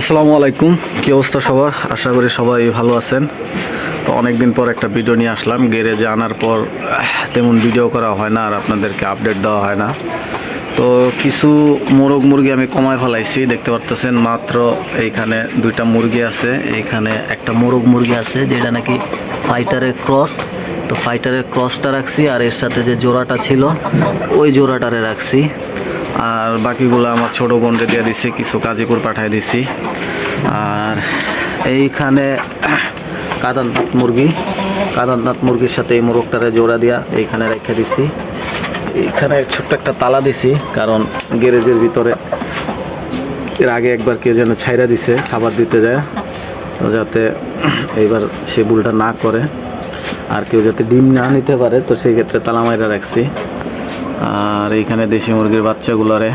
আসসালামু আলাইকুম। কি অবস্থা সবার? আশা করি সবাই ভালো আছেন। তো অনেকদিন পর একটা ভিডিও নিয়ে আসলাম। গ্যারেজে আনার পর তেমন ভিডিও করা হয় না আর আপনাদেরকে আপডেট দেওয়া হয় না। তো কিছু মোরগ মুরগি আমি কমায় ফেলাইছি, দেখতে পারতেছেন মাত্র এইখানে দুইটা মুরগি আছে। এইখানে একটা মোরগ মুরগি আছে, যেটা নাকি ফাইটারের ক্রস তো ফাইটারের ক্রসটা রাখছি আর এর সাথে যে জোড়াটা ছিল, ওই জোড়াটারে রাখছি। আর বাকিগুলো আমার ছোটো বোনকে দিয়ে দিছি, কিছু কাজীপুর পাঠিয়ে দিছি। আর এইখানে কাদান্তাত মুরগি কাদান্তাত মুরগির সাথে এই মোরগটারে জোড়া দিয়া এইখানে রেখে দিছি। এইখানে ছোট্ট একটা তালা দিছি, কারণ গ্যারেজের ভিতরে এর আগে একবার কে যেন ছাইরা দিছে, খাবার দিতে যায়, যাতে এইবার সে ভুলটা না করে। আর কেউ যাতে ডিম না নিতে পারে, তো সেই ক্ষেত্রে তালা মাইরা রাখছি। আর এইখানে দেশি মুরগির বাচ্চাগুলোরে।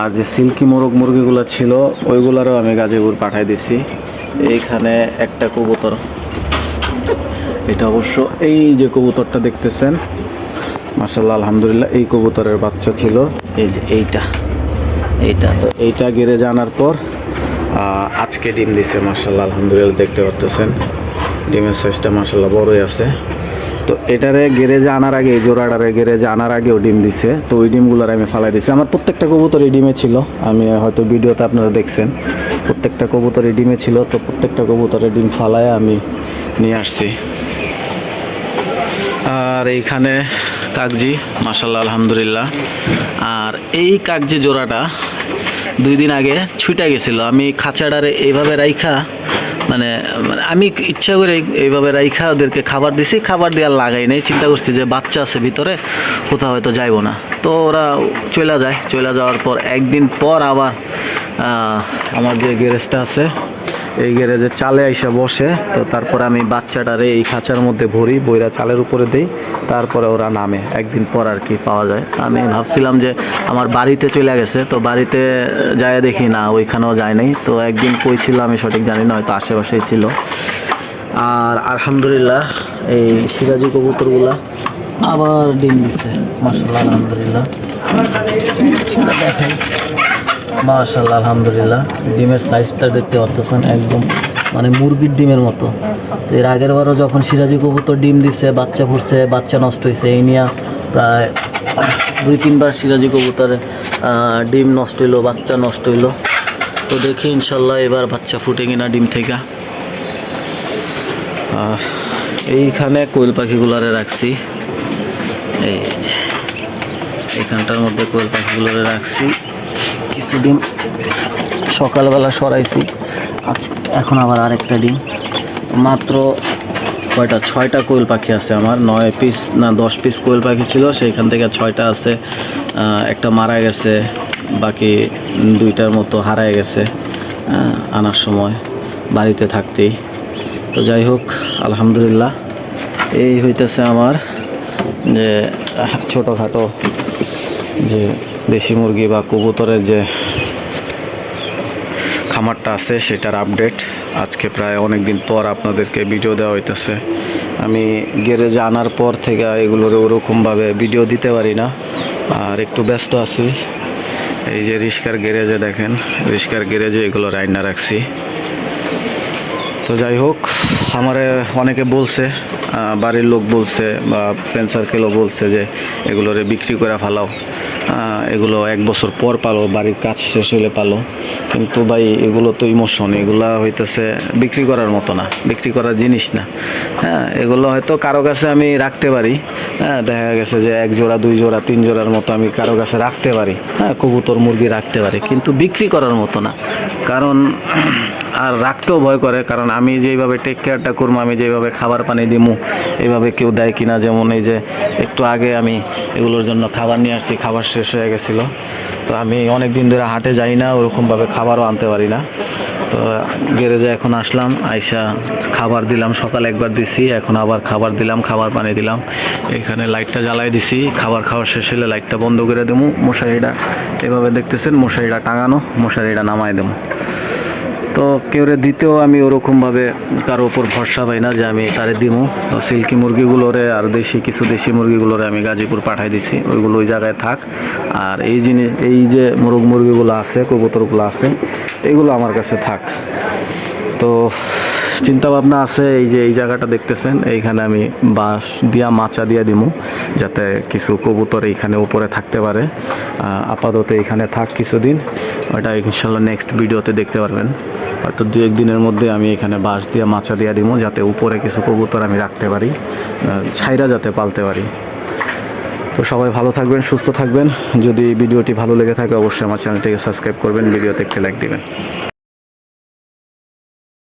আর যে সিল্কি মোরগ মুরগিগুলো ছিল, ওইগুলোরও আমি গাজীপুর পাঠাই দিছি। এইখানে একটা কবুতর। এটা অবশ্য এই যে কবুতরটা দেখতেছেন মাসাল্লাহ আলহামদুলিল্লাহ, এই কবুতরের বাচ্চা ছিল। এই যে এইটা এইটা। তো এইটা গেড়ে জানার পর আজকে ডিম দিছে মাসাল্লাহ আলহামদুলিল্লাহ, দেখতে পারতেছেন। ডিমের সাইজটা মাসাল্লাহ বড়ই আছে। তো এটারে গ্যারেজে আনার আগে, এই জোড়াটারে গ্যারেজে আনার আগেও ডিম দিছে। তো ওই ডিমগুলোর আমি ফালাই দিছি। আমার প্রত্যেকটা কবুতর এই ডিমে ছিল। আমি হয়তো ভিডিওতে আপনারা দেখছেন। প্রত্যেকটা কবুতর এই ডিমে ছিল। তো প্রত্যেকটা কবুতরের ডিম ফালায় আমি নিয়ে আসছি। আর এইখানে কাকজি মাসাল্লাহ আলহামদুলিল্লাহ। আর এই কাকজি জোড়াটা দুই দিন আগে ছুটে গেছিল। আমি খাঁচাডারে এইভাবে রাইখা মানে মানে আমি ইচ্ছা করে এইভাবে রাইখা ওদেরকে খাবার দিছি, খাবার দেওয়ার লাগাই নাই। চিন্তা করছি যে বাচ্চা আছে ভিতরে, কোথাও হয়তো যাইবো না। তো ওরা চলে যায়। চলে যাওয়ার পর, একদিন পর আবার আমার যে গ্যারেজটা আছে এই গ্যারেজে চালে আইসা বসে, তো তারপরে আমি বাচ্চাটারে এই খাঁচার মধ্যে ভরি, বইরা চালের উপরে দেই, তারপরে ওরা নামে। একদিন পর আর কি পাওয়া যায়। আমি ভাবছিলাম যে আমার বাড়িতে চলে গেছে, তো বাড়িতে যায় দেখি না, ওইখানেও যায় নাই। তো একদিন কই ছিল আমি সঠিক জানি না, হয়তো আশেপাশেই ছিল। আর আলহামদুলিল্লাহ, এই সিরাজি কবুতরগুলা আবার ডিম দিচ্ছে মাসাল্লাহ আলহামদুলিল্লাহ। মাশাল্লাহ আলহামদুলিল্লাহ। ডিমের সাইজটা দেখতে পারতেছেন একদম মানে মুরগির ডিমের মতো। তো এর আগের বারও যখন সিরাজি কবুতর ডিম দিছে বাচ্চা ফুটছে বাচ্চা নষ্ট হয়েছে এই নিয়ে প্রায় দুই তিনবার সিরাজি কবুতরে আহ, ডিম নষ্ট হইল বাচ্চা নষ্ট হইল। তো দেখি ইনশাল্লাহ এবার বাচ্চা ফুটে কিনা ডিম থেকে। আর এইখানে কোয়েল পাখিগুলারে রাখছি। এই এখানটার মধ্যে কোয়েল পাখিগুলোরে রাখছি। কিছু ডিম সকালবেলা সরাইছি। আজ এখন আবার আরেকটা ডিম। মাত্র কয়টা? ছয়টা কোয়েল পাখি আছে আমার। নয় পিস না, দশ পিস কোয়েল পাখি ছিল। সেইখান থেকে ছয়টা আছে। একটা মারা গেছে। বাকি দুইটার মতো হারায় গেছে আনার সময় বাড়িতে থাকতেই। তো যাই হোক, আলহামদুলিল্লাহ। এই হইতেছে আমার যে ছোটোখাটো যে দেশি মুরগি বা কবুতরের যে খামারটা আছে, সেটার আপডেট আজকে প্রায় অনেক দিন পর আপনাদেরকে ভিডিও দেওয়া হইতেছে। আমি গ্যারেজে আনার পর থেকে এগুলোর ওরকমভাবে ভিডিও দিতে পারি না। আর একটু ব্যস্ত আছি। এই যে রিস্কার গ্যারেজে দেখেন, রিস্কার গ্যারেজে এগুলো রান্না রাখছি। তো যাই হোক, আমারে অনেকে বলছে বাড়ির লোক বলছে বা ফ্রেন্ড সার্কেলও বলছে যে এগুলোরে বিক্রি করে ফেলাও। এগুলো এক বছর পর পালো, বাড়ির কাজ শেষ হলে পালো। কিন্তু ভাই, এগুলো তো ইমোশন, এগুলো হইতেছে বিক্রি করার মতো না, বিক্রি করার জিনিস না। হ্যাঁ এগুলো হয়তো কারও কাছে আমি রাখতে পারি। হ্যাঁ দেখা গেছে যে এক জোড়া, দুই জোড়া, তিন জোড়ার মতো আমি কারও কাছে রাখতে পারি। হ্যাঁ কবুতর, মুরগি রাখতে পারি, কিন্তু বিক্রি করার মতো না। কারণ আর রাখতেও ভয় করে, কারণ আমি যেইভাবে টেক কেয়ারটা করব, আমি যেভাবে খাবার পানি দিমু এইভাবে কেউ দেয় কিনা? যেমন এই যে একটু আগে আমি এগুলোর জন্য খাবার নিয়ে আসছি, খাবার শেষ হয়ে গেছিল। তো আমি অনেক দিন ধরে হাটে যাই না, ওরকমভাবে খাবারও আনতে পারি না। তো গ্যারেজে এখন আসলাম, আইসা খাবার দিলাম, সকাল একবার দিছি, এখন আবার খাবার দিলাম, খাবার পানি দিলাম। এখানে লাইটটা জ্বালাই দিছি, খাবার খাওয়া শেষ হলে লাইটটা বন্ধ করে দেবো। মশারিটা এভাবে দেখতেছেন, মশারিটা টাঙানো, মশারিটা নামাই দেবো। তো কেউরে দিতেও আমি ওরকমভাবে কারও ওপর ভরসা পাই না যে আমি তারে দিমু। তো সিল্কি মুরগিগুলোরে আর দেশি, কিছু দেশি মুরগিগুলোরে আমি গাজীপুর পাঠাই দিছি। ওইগুলো ওই জায়গায় থাক। আর এই জিনিস, এই যে মুরগ মুরগিগুলো আছে, কবুতরগুলো আছে, এগুলো আমার কাছে থাক। তো চিন্তা ভাবনা আছে এই যে এই জায়গাটা দেখতেছেন, এইখানে আমি বাঁশ দিয়া, মাচা দিয়া দিমু, যাতে কিছু কবুতর এইখানে উপরে থাকতে পারে। আপাতত এখানে থাক কিছুদিন। ওটা ইনশাল্লাহ নেক্সট ভিডিওতে দেখতে পারবেন। হয়তো দু একদিনের মধ্যে আমি এখানে বাঁশ দিয়ে, মাছা দিয়ে দিব যাতে উপরে কিছু কবুতর আমি রাখতে পারি ছাইরা যাতে পালতে পারি। তো সবাই ভালো থাকবেন, সুস্থ থাকবেন। যদি ভিডিওটি ভালো লেগে থাকে, অবশ্যই আমার চ্যানেলটিকে সাবস্ক্রাইব করবেন, ভিডিওতে একটি লাইক দিবেন।